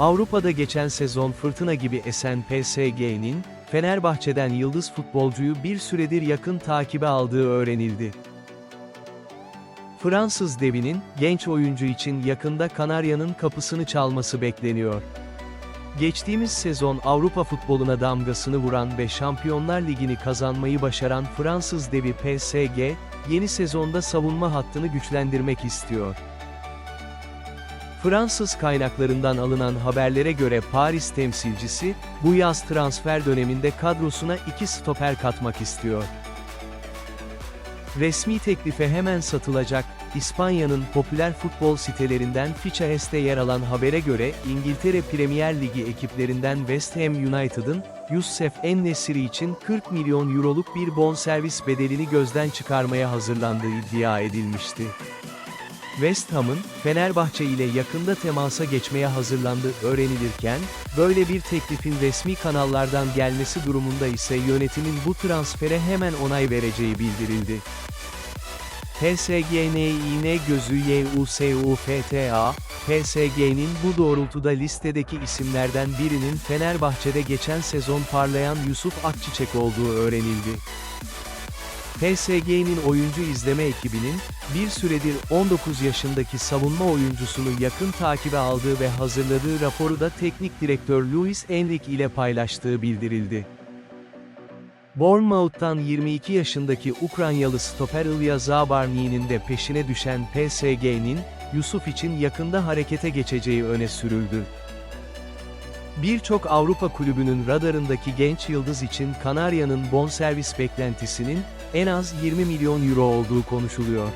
Avrupa'da geçen sezon fırtına gibi esen PSG'nin, Fenerbahçe'den yıldız futbolcuyu bir süredir yakın takibe aldığı öğrenildi. Fransız devinin, genç oyuncu için yakında Kanarya'nın kapısını çalması bekleniyor. Geçtiğimiz sezon Avrupa futboluna damgasını vuran ve Şampiyonlar Ligi'ni kazanmayı başaran Fransız devi PSG, yeni sezonda savunma hattını güçlendirmek istiyor. Fransız kaynaklarından alınan haberlere göre Paris temsilcisi, bu yaz transfer döneminde kadrosuna iki stoper katmak istiyor. Resmi teklife hemen satılacak, İspanya'nın popüler futbol sitelerinden Fichahes'te yer alan habere göre, İngiltere Premier Ligi ekiplerinden West Ham United'ın, Youssef En-Nesyri için 40 milyon euroluk bir bonservis bedelini gözden çıkarmaya hazırlandığı iddia edilmişti. West Ham'ın, Fenerbahçe ile yakında temasa geçmeye hazırlandığı öğrenilirken, böyle bir teklifin resmi kanallardan gelmesi durumunda ise yönetimin bu transfere hemen onay vereceği bildirildi. PSGNİN gözü YUSUFTA, PSG'nin bu doğrultuda listedeki isimlerden birinin Fenerbahçe'de geçen sezon parlayan Yusuf Akçiçek olduğu öğrenildi. PSG'nin oyuncu izleme ekibinin, bir süredir 19 yaşındaki savunma oyuncusunu yakın takibe aldığı ve hazırladığı raporu da teknik direktör Luis Enrique ile paylaştığı bildirildi. Bournemouth'tan 22 yaşındaki Ukraynalı stoper Ilya Zabarni'nin de peşine düşen PSG'nin, Yusuf için yakında harekete geçeceği öne sürüldü. Birçok Avrupa kulübünün radarındaki genç yıldız için Kanarya'nın bonservis beklentisinin, en az 20 milyon euro olduğu konuşuluyor.